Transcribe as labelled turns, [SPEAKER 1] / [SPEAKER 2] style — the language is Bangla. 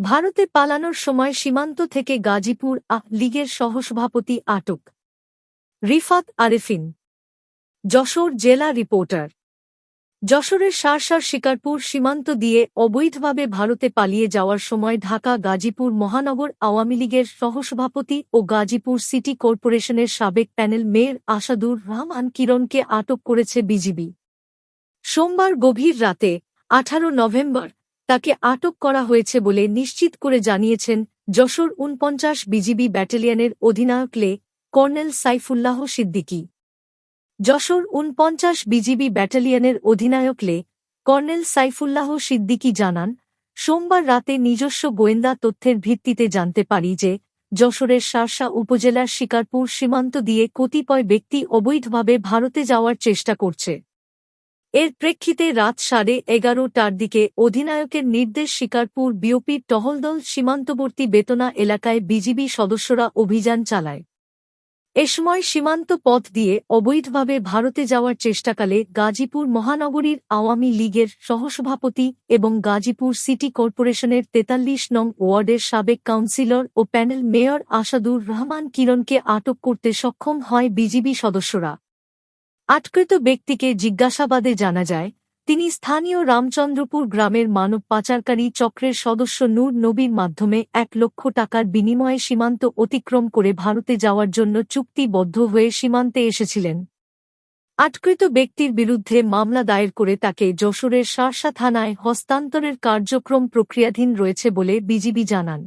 [SPEAKER 1] ভারতে পালানোর সময় সীমান্ত থেকে গাজীপুর আহ লীগের সহসভাপতি আটক। রিফাত আরেফিন। যশোর জেলা রিপোর্টার। যশোরের সারসার শিকারপুর সীমান্ত দিয়ে অবৈধভাবে ভারতে পালিয়ে যাওয়ার সময় ঢাকা, গাজীপুর মহানগর আওয়ামী লীগের সহসভাপতি ও গাজীপুর সিটি কর্পোরেশনের সাবেক প্যানেল মেয়র আসাদুর রহমান কিরণকে আটক করেছে বিজিবি। সোমবার গভীর রাতে আঠারো নভেম্বর তাকে আটক করা হয়েছে বলে নিশ্চিত করে জানিয়েছেন যশোর উনপঞ্চাশ বিজিবি ব্যাটালিয়নের অধিনায়ক লে কর্নেল সাইফুল্লাহ সিদ্দিকী। যশোর উনপঞ্চাশ বিজিবি ব্যাটালিয়নের অধিনায়ক লে কর্নেল সাইফুল্লাহ সিদ্দিকী জানান, সোমবার রাতে নিজস্ব গোয়েন্দা তথ্যের ভিত্তিতে জানতে পারি যে যশোরের শার্শা উপজেলার শিকারপুর সীমান্ত দিয়ে কতিপয় ব্যক্তি অবৈধভাবে ভারতে যাওয়ার চেষ্টা করছে। এর প্রেক্ষিতে রাত সাড়ে এগারোটার দিকে অধিনায়কের নির্দেশ শিকারপুর বিওপির টহলদল সীমান্তবর্তী বেতনা এলাকায় বিজিবি সদস্যরা অভিযান চালায়। এ সময় সীমান্ত পথ দিয়ে অবৈধভাবে ভারতে যাওয়ার চেষ্টাকালে গাজীপুর মহানগরীর আওয়ামী লীগের সহসভাপতি এবং গাজীপুর সিটি কর্পোরেশনের তেতাল্লিশ নং ওয়ার্ডের সাবেক কাউন্সিলর ও প্যানেল মেয়র আসাদুর রহমান কিরণকে আটক করতে সক্ষম হয় বিজিবি সদস্যরা। আটকৃত ব্যক্তিকে জিজ্ঞাসাবাদে জানা যায়, তিনি স্থানীয় রামচন্দ্রপুর গ্রামের মানব পাচারকারী চক্রের সদস্য নূর নবীর মাধ্যমে এক লক্ষ টাকার বিনিময়ে সীমান্ত অতিক্রম করে ভারতে যাওয়ার জন্য চুক্তিবদ্ধ হয়ে সীমান্তে এসেছিলেন। আটকৃত ব্যক্তির বিরুদ্ধে মামলা দায়ের করে তাকে যশোরের শার্শা থানায় হস্তান্তরের কার্যক্রম প্রক্রিয়াধীন রয়েছে বলে বিজিবি জানান।